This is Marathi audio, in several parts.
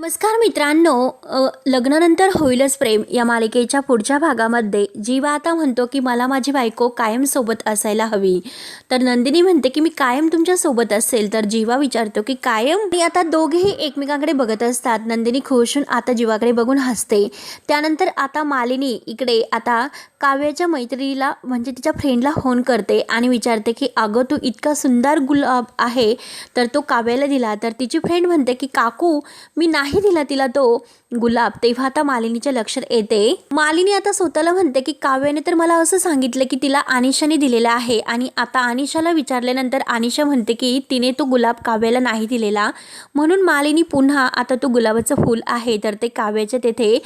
नमस्कार मित्रांनो लग्नानंतर होईलच प्रेम या मालिकेच्या पुढच्या भागामध्ये. जीवा आता म्हणतो की मला माझी बायको कायम सोबत असायला हवी. तर नंदिनी म्हणते की मी कायम तुमच्यासोबत असेल. तर जीवा विचारतो की कायम? मी आता दोघेही एकमेकांकडे बघत असतात. नंदिनी खुश होऊन आता जीवाकडे बघून हसते. त्यानंतर आता मालिनी इकडे आता काव्याच्या मैत्रिणीला म्हणजे तिच्या फ्रेंडला फोन करते आणि विचारते की अगं तू इतका सुंदर गुलाब आहे. तर तो काव्याला दिला. तर तिची फ्रेंड म्हणते की काकू मी नाही दिला तिला तो गुलाब तेव्हा आता मालिनीच्या लक्षात येते. मालिनी आता स्वतःला म्हणते की काव्याने तर मला असं सांगितलं की तिला आनिशाने दिलेला आहे आणि आता आनिशाला विचारल्यानंतर अनिशा म्हणते की तिने तो गुलाब काव्याला नाही दिलेला. म्हणून मालिनी पुन्हा आता तो गुलाबाचं फूल आहे तर ते काव्याच्या तेथे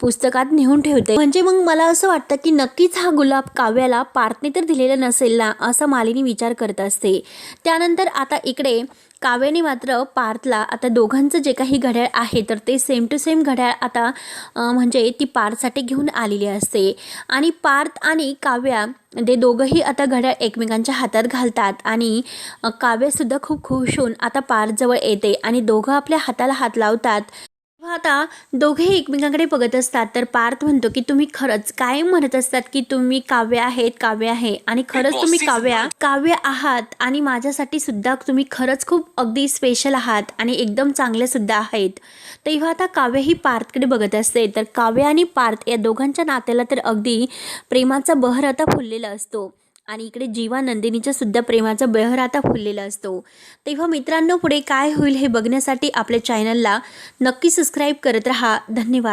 पुस्तकात नेऊन ठेवते. म्हणजे मग मला असं वाटतं की नक्कीच हा गुलाब काव्याला पार्थने तर दिलेला नसेल ना असा मालिनी विचार करत असते. त्यानंतर आता इकडे काव्याने मात्र पार्थला आता दोघांचं जे काही घड्याळ आहे तर ते सेम टू सेम घड्याळ आता म्हणजे ती पार्थसाठी घेऊन आलेली असते. आणि पार्थ आणि काव्या ते दोघंही आता घड्याळ एकमेकांच्या हातात घालतात. आणि काव्यसुद्धा खूप खुश होऊन आता पार्थजवळ येते. आणि दोघं आपल्या हाताला हात लावतात. आता दोघेही एकमेकांकडे बघत असतात तर पार्थ म्हणतो की तुम्ही खरंच कायम म्हणत असतात की तुम्ही काव्य आहेत काव्य आहे. आणि खरंच तुम्ही काव्या काव्य आहात आणि माझ्यासाठी सुद्धा तुम्ही खरंच खूप अगदी स्पेशल आहात आणि एकदम चांगले सुद्धा आहेत. तेव्हा आता काव्य ही पार्थकडे बघत असते तर काव्य आणि पार्थ या दोघांच्या नात्याला तर अगदी प्रेमाचा बहर आता फुललेला असतो. आणि इकडे जीवा नंदिनीच्या सुद्धा प्रेमाचा बहर आता फुललेला असतो. तेव्हा मित्रांनो पुढे काय होईल हे बघण्यासाठी आपल्या चॅनलला नक्की सबस्क्राईब करत राहा. धन्यवाद.